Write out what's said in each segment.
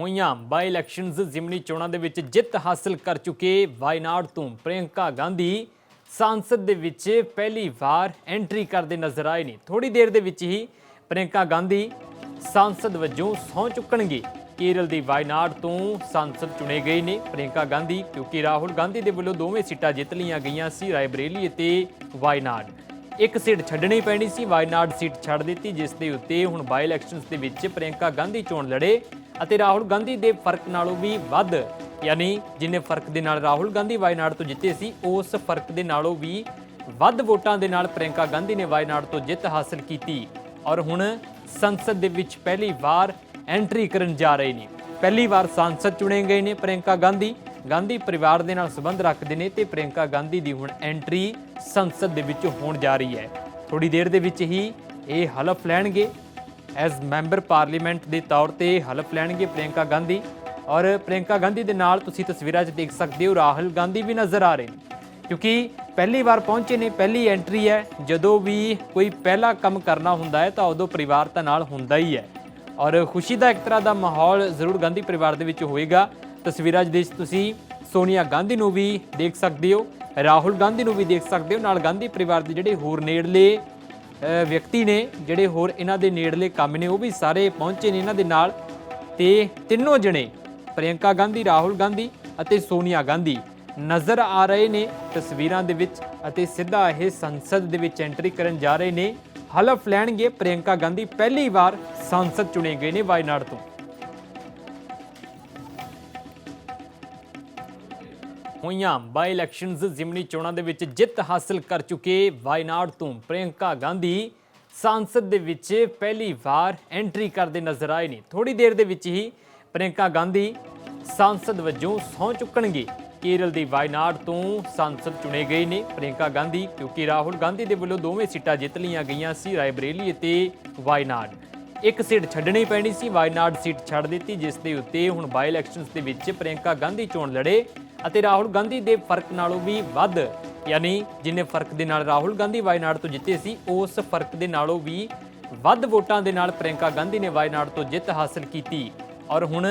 ਹੋਈਆਂ ਬਾਈ ਇਲੈਕਸ਼ਨਜ਼ ਜ਼ਿਮਨੀ ਚੋਣਾਂ ਦੇ ਵਿੱਚ ਜਿੱਤ ਹਾਸਲ ਕਰ ਚੁੱਕੇ ਵਾਇਨਾਡ ਤੋਂ ਪ੍ਰਿਯੰਕਾ ਗਾਂਧੀ ਸੰਸਦ ਦੇ ਵਿੱਚ ਪਹਿਲੀ ਵਾਰ ਐਂਟਰੀ ਕਰਦੇ ਨਜ਼ਰ ਆਏ ਨੇ। ਥੋੜੀ ਦੇਰ ਦੇ ਵਿੱਚ ਹੀ ਪ੍ਰਿਯੰਕਾ ਗਾਂਧੀ ਸੰਸਦ ਵਜੋਂ ਸਹੁੰ ਚੁੱਕਣਗੇ। ਕੇਰਲ ਦੀ ਵਾਇਨਾਡ ਤੋਂ ਸੰਸਦ ਚੁਣੇ ਗਏ ਨੇ ਪ੍ਰਿਯੰਕਾ ਗਾਂਧੀ, ਕਿਉਂਕਿ ਰਾਹੁਲ ਗਾਂਧੀ ਦੇ ਵੱਲੋਂ ਦੋਵੇਂ ਸੀਟਾਂ ਜਿੱਤ ਲਈਆਂ ਗਈਆਂ ਸੀ ਰਾਏਬਰੇਲੀ ਅਤੇ ਵਾਇਨਾਡ। ਇੱਕ ਸੀਟ ਛੱਡਣੀ ਪੈਣੀ ਸੀ, ਵਾਇਨਾਡ ਸੀਟ ਛੱਡ ਦਿੱਤੀ, ਜਿਸ ਦੇ ਉੱਤੇ ਹੁਣ ਬਾਈ ਇਲੈਕਸ਼ਨਸ ਦੇ ਵਿੱਚ ਪ੍ਰਿਯੰਕਾ ਗਾਂਧੀ ਚੋਣ ਲੜੇ ਅਤੇ ਰਾਹੁਲ ਗਾਂਧੀ ਦੇ ਫ਼ਰਕ ਨਾਲੋਂ ਵੀ ਵੱਧ। ਯਾਨੀ ਜਿੰਨੇ ਫ਼ਰਕ ਦੇ ਨਾਲ ਰਾਹੁਲ ਗਾਂਧੀ ਵਾਇਨਾਡ ਤੋਂ ਜਿੱਤੇ ਸੀ, ਉਸ ਫ਼ਰਕ ਦੇ ਨਾਲੋਂ ਵੀ ਵੱਧ ਵੋਟਾਂ ਦੇ ਨਾਲ ਪ੍ਰਿਯੰਕਾ ਗਾਂਧੀ ਨੇ ਵਾਇਨਾਡ ਤੋਂ ਜਿੱਤ ਹਾਸਲ ਕੀਤੀ। ਔਰ ਹੁਣ ਸੰਸਦ ਦੇ ਵਿੱਚ ਪਹਿਲੀ ਵਾਰ ਐਂਟਰੀ ਕਰਨ ਜਾ ਰਹੇ ਨੇ। ਪਹਿਲੀ ਵਾਰ ਸੰਸਦ ਚੁਣੇ ਗਏ ਨੇ ਪ੍ਰਿਯੰਕਾ ਗਾਂਧੀ। ਗਾਂਧੀ ਪਰਿਵਾਰ ਦੇ ਨਾਲ ਸੰਬੰਧ ਰੱਖਦੇ ਨੇ ਤੇ ਪ੍ਰਿਯੰਕਾ ਗਾਂਧੀ ਦੀ ਹੁਣ ਐਂਟਰੀ ਸੰਸਦ ਦੇ ਵਿੱਚ ਹੋਣ ਜਾ ਰਹੀ ਹੈ। ਥੋੜੀ ਦੇਰ ਦੇ ਵਿੱਚ ਹੀ ਇਹ ਹਲਫ ਲੈਣਗੇ। ਐਜ਼ ਮੈਂਬਰ ਪਾਰਲੀਮੈਂਟ ਦੇ ਤੌਰ ਤੇ ਹਲਫ ਲੈਣਗੇ ਪ੍ਰਿਯੰਕਾ ਗਾਂਧੀ। ਔਰ ਪ੍ਰਿਯੰਕਾ ਗਾਂਧੀ ਦੇ ਨਾਲ ਤੁਸੀਂ ਤਸਵੀਰਾਂ 'ਚ ਦੇਖ ਸਕਦੇ ਹੋ, ਰਾਹੁਲ ਗਾਂਧੀ ਵੀ ਨਜ਼ਰ ਆ ਰਹੇ ਨੇ। ਕਿਉਂਕਿ ਪਹਿਲੀ ਵਾਰ ਪਹੁੰਚੇ ਨੇ, ਪਹਿਲੀ ਐਂਟਰੀ ਹੈ। ਜਦੋਂ ਵੀ ਕੋਈ ਪਹਿਲਾ ਕੰਮ ਕਰਨਾ ਹੁੰਦਾ ਹੈ ਤਾਂ ਉਦੋਂ ਪਰਿਵਾਰ ਤਾਂ ਨਾਲ ਹੁੰਦਾ ਹੀ ਹੈ। ਔਰ ਖੁਸ਼ੀ ਦਾ ਇੱਕ ਤਰ੍ਹਾਂ ਦਾ ਮਾਹੌਲ ਜ਼ਰੂਰ ਗਾਂਧੀ ਪਰਿਵਾਰ ਦੇ ਵਿੱਚ ਹੋਏਗਾ। ਤਸਵੀਰਾਂ 'ਚ ਤੁਸੀਂ ਸੋਨੀਆ ਗਾਂਧੀ ਨੂੰ ਵੀ ਦੇਖ ਸਕਦੇ ਹੋ, ਰਾਹੁਲ ਗਾਂਧੀ ਨੂੰ ਵੀ ਦੇਖ ਸਕਦੇ ਹੋ, ਨਾਲ ਗਾਂਧੀ ਪਰਿਵਾਰ ਦੇ ਜਿਹੜੇ ਹੋਰ ਨੇੜਲੇ ਵਿਅਕਤੀ ਨੇ, ਜਿਹੜੇ ਹੋਰ ਇਹਨਾਂ ਦੇ ਨੇੜਲੇ ਕੰਮ ਨੇ, ਉਹ ਵੀ ਸਾਰੇ ਪਹੁੰਚੇ ਨੇ ਇਹਨਾਂ ਦੇ ਨਾਲ ਤੇ ਤਿੰਨੋਂ ਜਣੇ, ਪ੍ਰਿਯੰਕਾ ਗਾਂਧੀ, ਰਾਹੁਲ ਗਾਂਧੀ ਅਤੇ ਸੋਨੀਆ ਗਾਂਧੀ ਨਜ਼ਰ ਆ ਰਹੇ ਨੇ ਤਸਵੀਰਾਂ ਦੇ ਵਿੱਚ ਅਤੇ ਸਿੱਧਾ ਇਹ ਸੰਸਦ ਦੇ ਵਿੱਚ ਐਂਟਰੀ ਕਰਨ ਜਾ ਰਹੇ ਨੇ। ਹਲਫ ਲੈਣਗੇ ਪ੍ਰਿਯੰਕਾ ਗਾਂਧੀ, ਪਹਿਲੀ ਵਾਰ ਸੰਸਦ ਚੁਣੇ ਗਏ ਨੇ ਵਾਇਨਾਡ ਤੋਂ। ਹੋਈਆਂ। ਬਾਈ ਇਲੈਕਸ਼ਨਜ਼ ਜ਼ਿਮਨੀ ਚੋਣਾਂ ਦੇ ਵਿੱਚ ਜਿੱਤ ਹਾਸਲ ਕਰ ਚੁੱਕੇ ਵਾਇਨਾਡ ਤੋਂ ਪ੍ਰਿਯੰਕਾ ਗਾਂਧੀ। ਸੰਸਦ ਦੇ ਵਿੱਚ ਪਹਿਲੀ ਵਾਰ ਐਂਟਰੀ ਕਰਦੇ ਨਜ਼ਰ ਆਏ ਨੇ। ਥੋੜੀ ਦੇਰ ਦੇ ਵਿੱਚ ਹੀ ਪ੍ਰਿਯੰਕਾ ਗਾਂਧੀ ਸੰਸਦ ਵਜੋਂ ਸਹੁੰ ਚੁੱਕਣਗੇ। ਕੇਰਲ ਦੀ ਵਾਇਨਾਡ ਤੋਂ ਸੰਸਦ ਚੁਣੇ ਗਏ ਨੇ ਪ੍ਰਿਯੰਕਾ ਗਾਂਧੀ, ਕਿਉਂਕਿ ਰਾਹੁਲ ਗਾਂਧੀ ਦੇ ਵੱਲੋਂ ਦੋਵੇਂ ਸੀਟਾਂ ਜਿੱਤ ਲਈਆਂ ਗਈਆਂ ਸੀ, ਰਾਏਬਰੇਲੀ ਅਤੇ ਵਾਇਨਾਡ। ਇੱਕ ਸੀਟ ਛੱਡਣੀ ਪੈਣੀ ਸੀ ਵਾਇਨਾਡ ਸੀਟ ਛੱਡ ਦਿੱਤੀ, ਜਿਸ ਦੇ ਉੱਤੇ ਹੁਣ ਬਾਈ ਇਲੈਕਸ਼ਨਸ ਦੇ ਵਿੱਚ ਪ੍ਰਿਯੰਕਾ ਗਾਂਧੀ ਚੋਣ ਲੜੇ ਅਤੇ ਰਾਹੁਲ ਗਾਂਧੀ ਦੇ ਫ਼ਰਕ ਨਾਲੋਂ ਵੀ ਵੱਧ, ਯਾਨੀ ਜਿੰਨੇ ਫ਼ਰਕ ਦੇ ਨਾਲ ਰਾਹੁਲ ਗਾਂਧੀ ਵਾਇਨਾਡ ਤੋਂ ਜਿੱਤੇ ਸੀ, ਉਸ ਫ਼ਰਕ ਦੇ ਨਾਲੋਂ ਵੀ ਵੱਧ ਵੋਟਾਂ ਦੇ ਨਾਲ ਪ੍ਰਿਯੰਕਾ ਗਾਂਧੀ ਨੇ ਵਾਇਨਾਡ ਤੋਂ ਜਿੱਤ ਹਾਸਲ ਕੀਤੀ। ਔਰ ਹੁਣ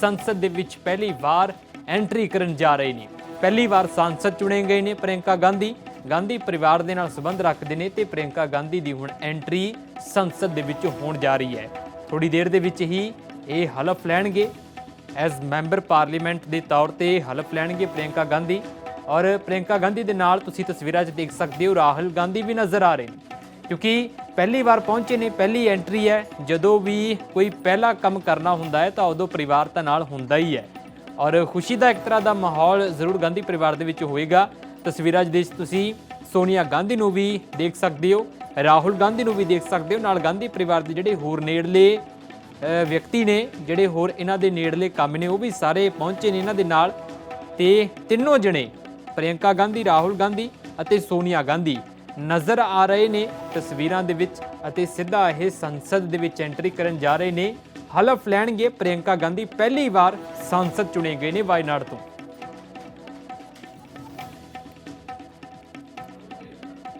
ਸੰਸਦ ਦੇ ਵਿੱਚ ਪਹਿਲੀ ਵਾਰ ਐਂਟਰੀ ਕਰਨ ਜਾ ਰਹੇ ਨੇ। ਪਹਿਲੀ ਵਾਰ ਸੰਸਦ ਚੁਣੇ ਗਏ ਨੇ ਪ੍ਰਿਯੰਕਾ ਗਾਂਧੀ। ਗਾਂਧੀ ਪਰਿਵਾਰ ਦੇ ਨਾਲ ਸੰਬੰਧ ਰੱਖਦੇ ਨੇ ਤੇ ਪ੍ਰਿਯੰਕਾ ਗਾਂਧੀ ਦੀ ਹੁਣ ਐਂਟਰੀ ਸੰਸਦ ਦੇ ਵਿੱਚ ਹੋਣ ਜਾ ਰਹੀ ਹੈ। ਥੋੜੀ ਦੇਰ ਦੇ ਵਿੱਚ ਹੀ ਇਹ ਹਲਫ ਲੈਣਗੇ। ਐਜ਼ ਮੈਂਬਰ ਪਾਰਲੀਮੈਂਟ ਦੇ ਤੌਰ ਤੇ ਹਲਫ ਲੈਣਗੇ ਪ੍ਰਿਯੰਕਾ ਗਾਂਧੀ। ਔਰ ਪ੍ਰਿਯੰਕਾ ਗਾਂਧੀ ਦੇ ਨਾਲ ਤੁਸੀਂ ਤਸਵੀਰਾਂ 'ਚ ਦੇਖ ਸਕਦੇ ਹੋ, ਰਾਹੁਲ ਗਾਂਧੀ ਵੀ ਨਜ਼ਰ ਆ ਰਹੇ ਨੇ। ਕਿਉਂਕਿ ਪਹਿਲੀ ਵਾਰ ਪਹੁੰਚੇ ਨੇ, ਪਹਿਲੀ ਐਂਟਰੀ ਹੈ। ਜਦੋਂ ਵੀ ਕੋਈ ਪਹਿਲਾ ਕੰਮ ਕਰਨਾ ਹੁੰਦਾ ਹੈ ਤਾਂ ਉਦੋਂ ਪਰਿਵਾਰ ਤਾਂ ਨਾਲ ਹੁੰਦਾ ਹੀ ਹੈ। ਔਰ ਖੁਸ਼ੀ ਦਾ ਇੱਕ ਤਰ੍ਹਾਂ ਦਾ ਮਾਹੌਲ ਜ਼ਰੂਰ ਗਾਂਧੀ ਪਰਿਵਾਰ ਦੇ ਵਿੱਚ ਹੋਏਗਾ। ਤਸਵੀਰਾਂ 'ਚ ਤੁਸੀਂ ਸੋਨੀਆ ਗਾਂਧੀ ਨੂੰ ਵੀ ਦੇਖ ਸਕਦੇ ਹੋ, ਰਾਹੁਲ ਗਾਂਧੀ ਨੂੰ ਵੀ ਦੇਖ ਸਕਦੇ ਹੋ। ਨਾਲ ਗਾਂਧੀ ਪਰਿਵਾਰ ਦੇ ਜਿਹੜੇ ਹੋਰ ਨੇੜਲੇ ਵਿਅਕਤੀ ਨੇ, ਜਿਹੜੇ ਹੋਰ ਇਹਨਾਂ ਦੇ ਨੇੜਲੇ ਕੰਮ ਨੇ, ਉਹ ਵੀ ਸਾਰੇ ਪਹੁੰਚੇ ਨੇ ਇਹਨਾਂ ਦੇ ਨਾਲ ਤੇ ਤਿੰਨੋਂ ਜਣੇ, ਪ੍ਰਿਯੰਕਾ ਗਾਂਧੀ, ਰਾਹੁਲ ਗਾਂਧੀ ਅਤੇ ਸੋਨੀਆ ਗਾਂਧੀ ਨਜ਼ਰ ਆ ਰਹੇ ਨੇ ਤਸਵੀਰਾਂ ਦੇ ਵਿੱਚ ਅਤੇ ਸਿੱਧਾ ਇਹ ਸੰਸਦ ਦੇ ਵਿੱਚ ਐਂਟਰੀ ਕਰਨ ਜਾ ਰਹੇ ਨੇ। ਹਲਫ ਲੈਣਗੇ ਪ੍ਰਿਯੰਕਾ ਗਾਂਧੀ, ਪਹਿਲੀ ਵਾਰ ਸੰਸਦ ਚੁਣੇ ਗਏ ਨੇ ਵਾਇਨਾਡ ਤੋਂ।